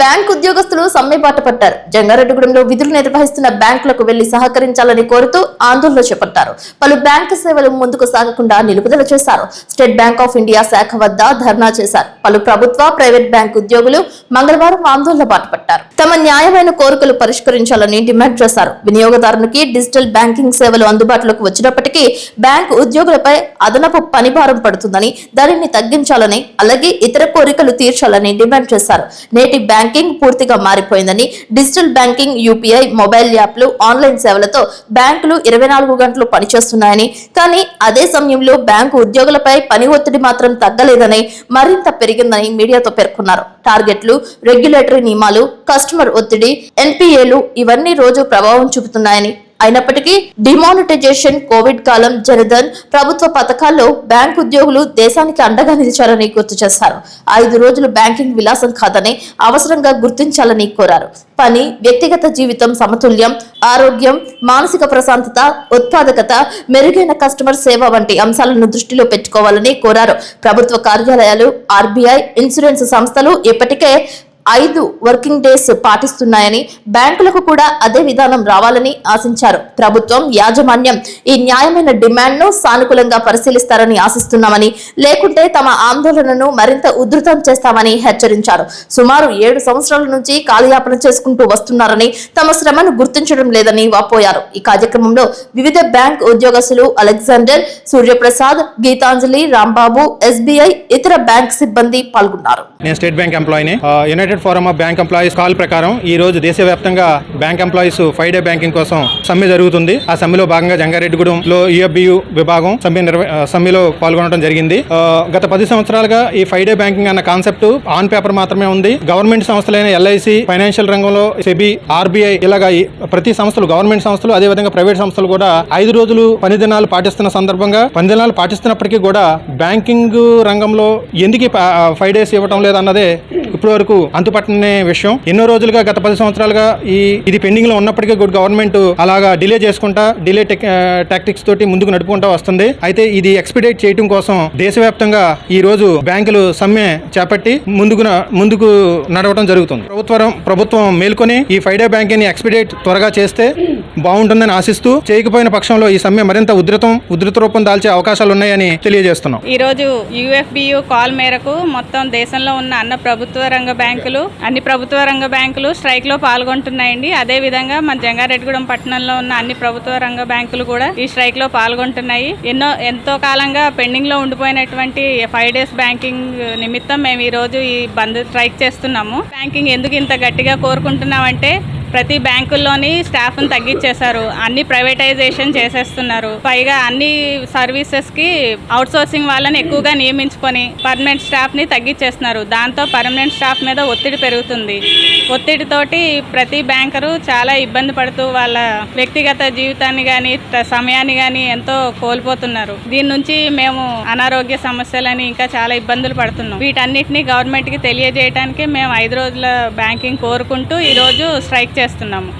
Bank ఉద్యోగస్తులు సమ్మె బాట పట్టారు. జంగారెడ్డిగూడెంలో విధులు నిర్వహిస్తున్న బ్యాంకులకు వెళ్ళి సహకరించాలని కోరుతూ ఆందోళన చేపట్టారు. పలు బ్యాంకు సేవలు ముందుకు సాగకుండా నిలుపుదల చేశారు. స్టేట్ బ్యాంక్ ఆఫ్ ఇండియా శాఖ వద్ద ధర్నా చేశారు. పలు ప్రభుత్వ ప్రైవేట్ బ్యాంక్ ఉద్యోగులు మంగళవారం ఆందోళన బాటపట్టారు తమ న్యాయమైన కోరికలు పరిష్కరించాలని డిమాండ్ చేశారు. వినియోగదారునికి డిజిటల్ బ్యాంకింగ్ సేవలు అందుబాటులోకి వచ్చినప్పటికీ బ్యాంకు ఉద్యోగులపై అదనపు పనిభారం పడుతుందని దానిని తగ్గించాలని అలాగే ఇతర కోరికలు తీర్చాలని డిమాండ్ చేశారు. నేటి బ్యాంకింగ్ పూర్తిగా మారిపోయిందని డిజిటల్ బ్యాంకింగ్ యూపీఐ మొబైల్ యాప్లు ఆన్లైన్ సేవలతో బ్యాంకులు ఇరవై నాలుగు గంటలు పనిచేస్తున్నాయని. కానీ అదే సమయంలో బ్యాంకు ఉద్యోగులపై పని ఒత్తిడి మాత్రం తగ్గలేదని మరింత పెరిగిందని మీడియాతో పేర్కొన్నారు. టార్గెట్లు రెగ్యులేటరీ నియమాలు కస్టమర్ ఒత్తిడి ఎన్పిఏలు ఇవన్నీ రోజు ప్రభావం చూపుతున్నాయని అయినప్పటికీ డిమానిటైజేషన్ కోవిడ్ కాలం జనధన్ ప్రభుత్వ పథకాల్లో బ్యాంక్ ఉద్యోగులు దేశానికి అండగా నిలిచారని గుర్తు చేశారు. ఐదు రోజులు బ్యాంకింగ్ విలాసం కాదని అవసరంగా గుర్తించాలని కోరారు. పని వ్యక్తిగత జీవితం సమతుల్యం ఆరోగ్యం మానసిక ప్రశాంతత ఉత్పాదకత మెరుగైన కస్టమర్ సేవ వంటి అంశాలను దృష్టిలో పెట్టుకోవాలని కోరారు. ప్రభుత్వ కార్యాలయాలు ఆర్బీఐ ఇన్సూరెన్స్ సంస్థలు ఇప్పటికే ఐదు వర్కింగ్ డేస్ పాటిస్తున్నాయని బ్యాంకులకు కూడా అదే విధానం రావాలని ఆశించారు. ప్రభుత్వం యాజమాన్యం ఈ న్యాయమైన డిమాండ్ను సానుకూలంగా పరిశీలిస్తారని ఆశిస్తున్నామని లేకుంటే తమ ఆందోళనను మరింత ఉధృతం చేస్తామని హెచ్చరించారు. సుమారు ఏడు సంవత్సరాల నుంచి కాలయాపన చేసుకుంటూ వస్తున్నారని తమ శ్రమను గుర్తించడం లేదని వాపోయారు. ఈ కార్యక్రమంలో వివిధ బ్యాంక్ ఉద్యోగస్తులు అలెగ్జాండర్ సూర్యప్రసాద్ గీతాంజలి రాంబాబు ఎస్బీఐ ఇతర బ్యాంక్ సిబ్బంది పాల్గొన్నారు. నేను state bank ఎంప్లాయీని. United forum of bank employees call ప్రకారం ఈ రోజు దేశవ్యాప్తంగా bank employees five day banking కోసం సమ్మె జరుగుతుంది. ఆ సమ్మెలో భాగంగా జంగారెడ్డిగూడెంలో యుఎఫ్బియు విభాగం సమ్మె సమ్మెలో పాల్గొనడం జరిగింది. గత పది సంవత్సరాలుగా ఈ ఫైవ్ డే బ్యాంకింగ్ అన్న కాన్సెప్ట్ ఆన్ పేపర్ మాత్రమే ఉంది. గవర్నమెంట్ సంస్థలైన ఎల్ఐసి ఫైనాన్షియల్ రంగంలో సెబి ఆర్బీఐ ఇలాగా ఈ ప్రతి సంస్థలు గవర్నమెంట్ సంస్థలు అదే విధంగా ప్రైవేట్ సంస్థలు కూడా ఐదు రోజులు పని దినాలు పాటిస్తున్న సందర్భంగా పని దినాలు పాటిస్తున్నప్పటికీ కూడా బ్యాంకింగ్ రంగంలో ఎందుకు ఫైవ్ డేస్ ఇవ్వటం లేదన్నదే ఇప్పటి వరకు అంతుపట్టనే విషయం. ఎన్నో రోజులుగా గత పది సంవత్సరాలుగా ఈ ఇది పెండింగ్లో ఉన్నప్పటికీ గుడ్ గవర్నమెంట్ అలాగా డిలే చేసుకుంటా డిలే టాక్టిక్స్ తోటి ముందుకు నడుపుకుంటా వస్తుంది. అయితే ఇది ఎక్స్పిడేట్ చేయడం కోసం దేశవ్యాప్తంగా ఈ రోజు బ్యాంకులు సమ్మె చేపట్టి ముందుకు ముందుకు నడవడం జరుగుతుంది. ప్రభుత్వం ప్రభుత్వం మేల్కొని ఈ ఫైవ్ డే బ్యాంకింగ్ ఎక్స్పిడేట్ త్వరగా చేస్తే బాగుంటుందని ఆశిస్తూ చేయకపోయిన పక్షంలో ఈ సమ్మె మరింత ఉధృతం ఉధృత రూపం దాల్చే అవకాశాలు ఉన్నాయని తెలియజేస్తున్నాం. ఈరోజు యుఎఫ్బియు కాల్ మేరకు మొత్తం దేశంలో ఉన్న అన్న ప్రభుత్వ రంగ బ్యాంకులు అన్ని ప్రభుత్వ రంగ బ్యాంకులు స్ట్రైక్లో పాల్గొంటున్నాయండి. అదే విధంగా మన జంగారెడ్డిగూడెం పట్టణంలో ఉన్న అన్ని ప్రభుత్వ రంగ బ్యాంకులు కూడా ఈ స్ట్రైక్లో పాల్గొంటున్నాయి. ఎన్నో ఎంతో కాలంగా పెండింగ్లో ఉండిపోయినటువంటి ఫైవ్ డేస్ బ్యాంకింగ్ నిమిత్తం మేము ఈ రోజు ఈ బంద్ స్ట్రైక్ చేస్తున్నాము. బ్యాంకింగ్ ఎందుకు ఇంత గట్టిగా కోరుకుంటున్నామంటే ప్రతి బ్యాంకుల్లోని స్టాఫ్ను తగ్గించేశారు. అన్ని ప్రైవేటైజేషన్ చేసేస్తున్నారు. పైగా అన్ని సర్వీసెస్కి అవుట్సోర్సింగ్ అవుట్ సోర్సింగ్ వాళ్ళని ఎక్కువగా నియమించుకొని పర్మనెంట్ స్టాఫ్ని తగ్గించేస్తున్నారు. దాంతో పర్మనెంట్ స్టాఫ్ మీద ఒత్తిడి పెరుగుతుంది. ఒత్తిడితోటి ప్రతి బ్యాంకరు చాలా ఇబ్బంది పడుతూ వాళ్ళ వ్యక్తిగత జీవితాన్ని కానీ సమయాన్ని కానీ ఎంతో కోల్పోతున్నారు. దీని నుంచి మేము అనారోగ్య సమస్యలని ఇంకా చాలా ఇబ్బందులు పడుతున్నాం. వీటన్నిటిని గవర్నమెంట్కి తెలియజేయడానికి మేము ఐదు రోజుల బ్యాంకింగ్ కోరుకుంటూ ఈరోజు స్ట్రైక్ చేస్తాం చేస్తున్నాము.